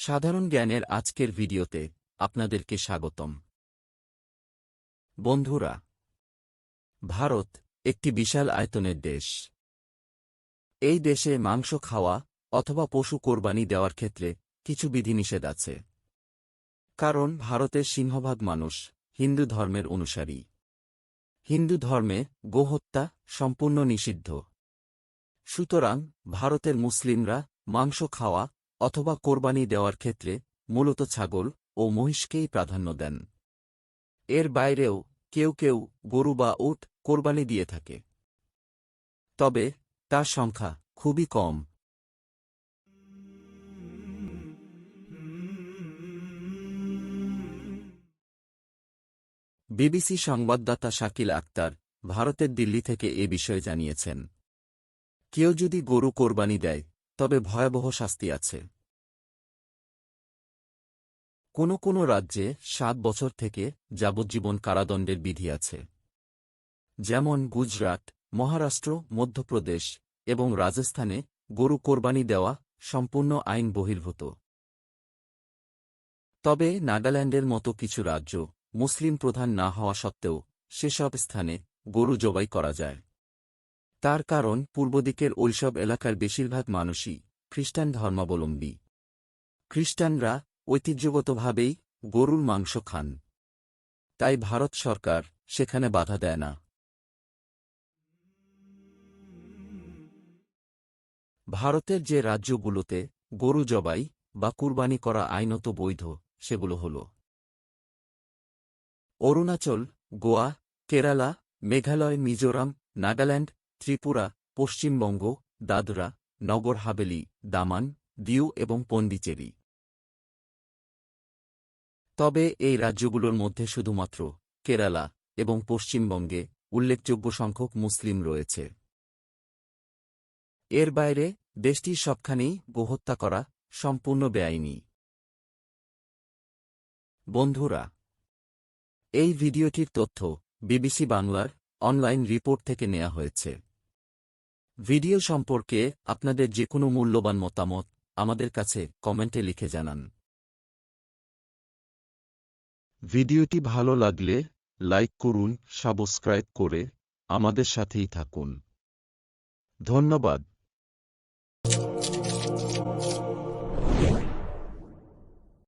সাধারণ জ্ঞানের আজকের ভিডিওতে আপনাদেরকে স্বাগতম। বন্ধুরা, ভারত একটি বিশাল আয়তনের দেশ। এই দেশে মাংস খাওয়া অথবা পশু কোরবানি দেওয়ার ক্ষেত্রে কিছু বিধিনিষেধ আছে। কারণ ভারতের সিংহভাগ মানুষ হিন্দু ধর্মের অনুসারী। হিন্দু ধর্মে গোহত্যা সম্পূর্ণ নিষিদ্ধ। সুতরাং ভারতের মুসলিমরা মাংস খাওয়া অথবা কোরবানি দেওয়ার ক্ষেত্রে মূলত ছাগল ও মহিষকেই প্রাধান্য দেন। এর বাইরেও কেউ কেউ গরু বা উট কোরবানি দিয়ে থাকে। তবে তার সংখ্যা খুবই কম। বিবিসি সংবাদদাতা শাকিল আক্তার ভারতের দিল্লি থেকে এ বিষয়ে জানিয়েছেন। কেউ যদি গরু কোরবানি দেয় তবে ভয়াবহ শাস্তি আছে। কোনো কোনো রাজ্যে সাত বছর থেকে যাবজ্জীবন কারাদণ্ডের বিধি আছে। যেমন গুজরাট, মহারাষ্ট্র, মধ্যপ্রদেশ এবং রাজস্থানে গরু কোরবানি দেওয়া সম্পূর্ণ আইন বহির্ভূত। তবে নাগাল্যান্ডের মতো কিছু রাজ্য মুসলিম প্রধান না হওয়া সত্ত্বেও সেসব স্থানে গরু জবাই করা যায়। তার কারণ পূর্বদিকের ওইসব এলাকার বেশিরভাগ মানুষই খ্রিস্টান ধর্মাবলম্বী। খ্রিস্টানরা ঐতিহ্যগতভাবেই গরুর মাংস খান। তাই ভারত সরকার সেখানে বাধা দেয় না। ভারতের যে রাজ্যগুলোতে গরু জবাই বা কুরবানি করা আইনত বৈধ, সেগুলো হল অরুণাচল, গোয়া, কেরালা, মেঘালয়, মিজোরাম, নাগাল্যান্ড ত্রিপুরা, পশ্চিমবঙ্গ, দাদরা, নগর হাবেলি দামান, দিউ এবং পন্ডিচেরি। তবে এই রাজ্যগুলোর মধ্যে শুধুমাত্র কেরালা এবং পশ্চিমবঙ্গে উল্লেখযোগ্য সংখ্যক মুসলিম রয়েছে। এর বাইরে দেশটির সবখানেই গোহত্যা করা সম্পূর্ণ বেআইনি। বন্ধুরা, এই ভিডিওটির তথ্য বিবিসি বাংলার অনলাইন রিপোর্ট থেকে নেওয়া হয়েছে। ভিডিও সম্পর্কে আপনাদের যে কোনো মূল্যবান মতামত আমাদের কাছে কমেন্টে লিখে জানান। ভিডিওটি ভালো লাগলে লাইক করুন, সাবস্ক্রাইব করে আমাদের সাথেই থাকুন। ধন্যবাদ।